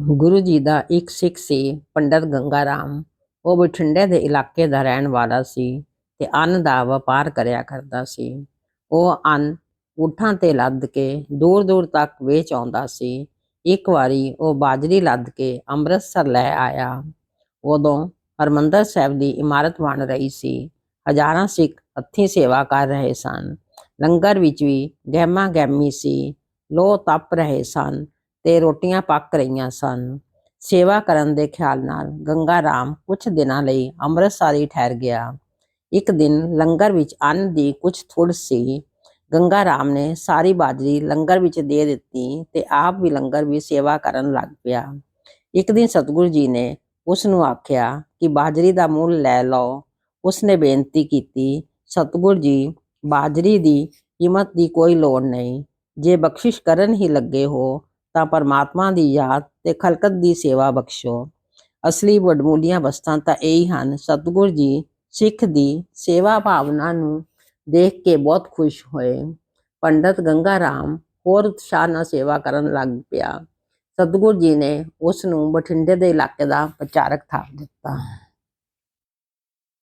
ਗੁਰੂ ਜੀ ਦਾ ਇੱਕ ਸਿੱਖ ਸੀ, ਪੰਡਤ ਗੰਗਾ ਰਾਮ ਉਹ ਬਠਿੰਡੇ ਦੇ ਇਲਾਕੇ ਦਾ ਰਹਿਣ ਵਾਲਾ ਸੀ ਤੇ ਅੰਨ ਦਾ ਵਪਾਰ ਕਰਿਆ ਕਰਦਾ ਸੀ। ਉਹ ਅੰਨ ਊਠਾਂ ਤੇ ਲੱਦ ਕੇ ਦੂਰ ਦੂਰ ਤੱਕ ਵੇਚ ਆਉਂਦਾ ਸੀ। ਇੱਕ ਵਾਰੀ ਉਹ ਬਾਜਰੀ ਲੱਦ ਕੇ ਅੰਮ੍ਰਿਤਸਰ ਲੈ ਆਇਆ। ਉਦੋਂ ਹਰਮੰਦਰ ਸਾਹਿਬ ਦੀ ਇਮਾਰਤ ਬਣ ਰਹੀ ਸੀ। ਹਜ਼ਾਰਾਂ ਸਿੱਖ ਹੱਥੀਂ ਸੇਵਾ ਕਰ ਰਹੇ ਸਨ। ਲੰਗਰ ਵਿੱਚ ਵੀ ਗਹਿਮਾ ਗਹਿਮੀ ਸੀ। ਲੋ ਤਪ ਰਹੇ ਸਨ। ਤੇ ਰੋਟੀਆਂ ਪੱਕ ਰਹੀਆਂ ਸਨ। ਸੇਵਾ ਕਰਨ ਦੇ ਖਿਆਲ ਨਾਲ ਗੰਗਾ ਰਾਮ ਕੁਝ ਦਿਨਾਂ ਲਈ ਅੰਮ੍ਰਿਤਸਰ ਹੀ ਠਹਿਰ ਗਿਆ। ਇੱਕ ਦਿਨ ਲੰਗਰ ਵਿੱਚ ਅੰਨ ਦੀ ਕੁਝ ਥੁੜ ਸੀ। ਗੰਗਾ ਰਾਮ ਨੇ ਸਾਰੀ ਬਾਜਰੀ ਲੰਗਰ ਵਿੱਚ ਦੇ ਦਿੱਤੀ ਤੇ ਆਪ ਵੀ ਲੰਗਰ ਵੀ ਸੇਵਾ ਕਰਨ ਲੱਗ ਪਿਆ। ਇੱਕ ਦਿਨ ਸਤਿਗੁਰੂ ਜੀ ਨੇ ਉਸ ਨੂੰ ਆਖਿਆ ਕਿ ਬਾਜਰੀ ਦਾ ਮੁੱਲ ਲੈ ਲਓ। ਉਸ ਨੇ ਬੇਨਤੀ ਕੀਤੀ, ਸਤਿਗੁਰੂ ਜੀ, ਬਾਜਰੀ ਦੀ ਕੀਮਤ ਦੀ ਕੋਈ ਲੋੜ ਨਹੀਂ। ਜੇ ਬਖਸ਼ਿਸ਼ ਕਰਨ ਹੀ ਲੱਗੇ ਹੋ ਤਾਂ ਪਰਮਾਤਮਾ ਦੀ ਯਾਦ ਤੇ ਖਲਕਤ ਦੀ ਸੇਵਾ ਬਖਸ਼ੋ। ਅਸਲੀ ਵਡਮੁੱਲੀਆਂ ਵਸਤਾਂ ਤਾਂ ਇਹੀ ਹਨ, ਸਤਿਗੁਰੂ ਜੀ ਸਿੱਖ ਦੀ ਸੇਵਾ ਭਾਵਨਾ ਨੂੰ ਦੇਖ ਕੇ ਬਹੁਤ ਖੁਸ਼ ਹੋਏ। ਪੰਡਤ ਗੰਗਾ ਰਾਮ ਹੋਰ ਉਤਸ਼ਾਹ ਨਾਲ ਸੇਵਾ ਕਰਨ ਲੱਗ ਪਿਆ। ਸਤਿਗੁਰੂ ਜੀ ਨੇ ਉਸ ਨੂੰ ਬਠਿੰਡੇ ਦੇ ਇਲਾਕੇ ਦਾ ਪ੍ਰਚਾਰਕ ਥਾਪ ਦਿੱਤਾ।